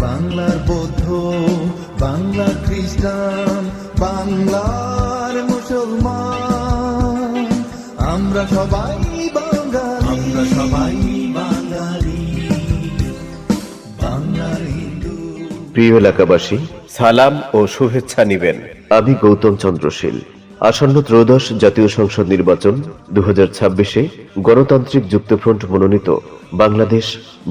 বাংলার বৌদ্ধ বাংলার খ্রিস্টান বাংলার মুসলমান। আমরা সবাই বাঙালি। আমরা সবাই বাঙালি। বাংলার হিন্দু। প্রিয় এলাকাবাসী সালাম ও শুভেচ্ছা নিবেন। আমি গৌতম চন্দ্রশীল। আসন্ন ত্রয়োদশ জাতীয় সংসদ নির্বাচন দু ছাব্বিশে গণতান্ত্রিক যুক্তফ্রন্ট মনোনীত বাংলাদেশ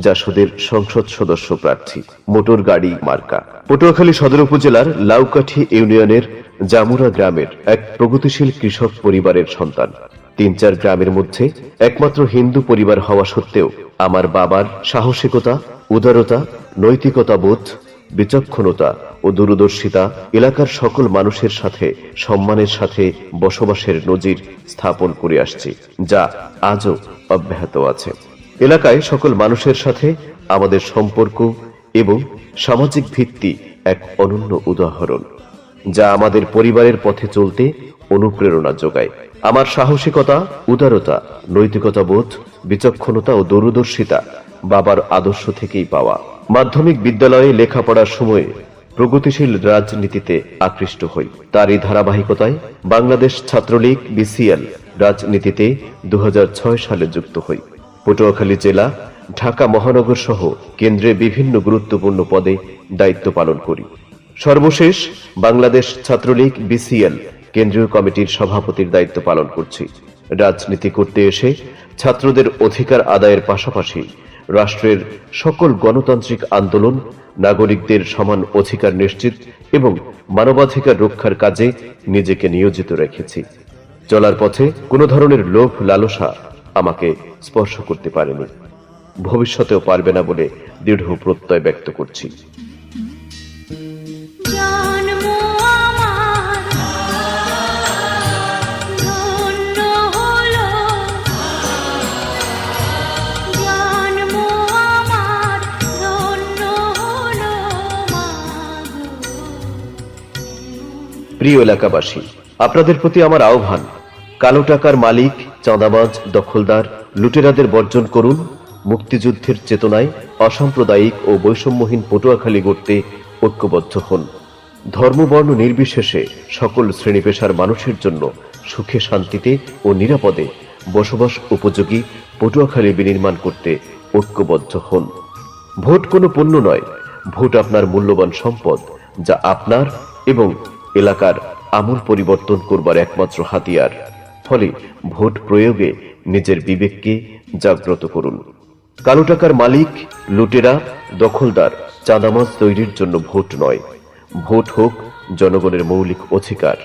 জাসদের সংসদ সদস্য প্রার্থী। মোটর গাড়ি মার্কা। পটুয়াখালী সদর উপজেলার লাউকাঠি ইউনিয়নের জামুরা গ্রামের এক প্রগতিশীল কৃষক পরিবারের সন্তান। তিন চার গ্রামের মধ্যে একমাত্র হিন্দু পরিবার হওয়া সত্ত্বেও আমার বাবার সাহসিকতা, উদারতা নৈতিকতা বোধ বিচক্ষণতা ও দূরদর্শিতা এলাকার সকল মানুষের সাথে, সম্মানের সাথে বসবাসের নজির স্থাপন করে আসছে, যা আজও অব্যাহত আছে। এলাকায় সকল মানুষের সাথে আমাদের সম্পর্ক এবং সামাজিক ভিত্তি এক অনন্য উদাহরণ, যা আমাদের পরিবারের পথে চলতে অনুপ্রেরণা যোগায়। আমার সাহসিকতা, উদারতা নৈতিকতা বোধ বিচক্ষণতা ও দূরদর্শিতা বাবার আদর্শ থেকেই পাওয়া। মাধ্যমিক বিদ্যালয়ে লেখাপড়ার সময়ে প্রগতিশীল রাজনীতিতে আকৃষ্ট হই। তারই ধারাবাহিকতায় বাংলাদেশ ছাত্রলীগ, বিসিএল, রাজনীতিতে দু সালে যুক্ত হই। পটুয়াখালী জেলা, ঢাকা মহানগর সহ কেন্দ্রে বিভিন্ন গুরুত্বপূর্ণ পদে দায়িত্ব পালন করি। সর্বশেষ বাংলাদেশ ছাত্রলীগ, বিসিএল কেন্দ্রীয় কমিটির সভাপতির দায়িত্ব পালন করছি। রাজনীতি করতে এসে ছাত্রদের অধিকার আদায়ের পাশাপাশি রাষ্ট্রের সকল গণতান্ত্রিক আন্দোলন নাগরিকদের সমান অধিকার নিশ্চিত এবং মানবাধিকার রক্ষার কাজে নিজেকে নিয়োজিত রেখেছি। চলার পথে কোনো ধরনের লোভ লালসা আমাকে স্পর্শ করতে পারেনি। ভবিষ্যতেও পারবে না বলে দৃঢ় প্রত্যয় ব্যক্ত করছি। প্রিয় এলাকাবাসী, আপনাদের প্রতি আমার আহ্বান, কালো টাকার মালিক, চাঁদাবাজ, দখলদার, লুটেরাদের বর্জন করুন, মুক্তিযুদ্ধের চেতনায় অসাম্প্রদায়িক ও বৈষম্যহীন পটুয়াখালী গড়তে ঐক্যবদ্ধ হন। ধর্মবর্ণ নির্বিশেষে সকল শ্রেণি পেশার মানুষের জন্য সুখে শান্তিতে ও নিরাপদে বসবাস উপযোগী পটুয়াখালী বিনির্মাণ করতে ঐক্যবদ্ধ হন। ভোট কোনো পণ্য নয়, ভোট আপনার মূল্যবান সম্পদ যা আপনার এবং এলাকার আমূল পরিবর্তন করবার একমাত্র হাতিয়ার। ফলে ভোট প্রয়োগে নিজের বিবেককে জাগ্রত করুন। কালো টাকার মালিক, লুটেরা, দখলদার, চাঁদামাজ তৈরির জন্য ভোট নয়। ভোট হোক জনগণের মৌলিক অধিকার।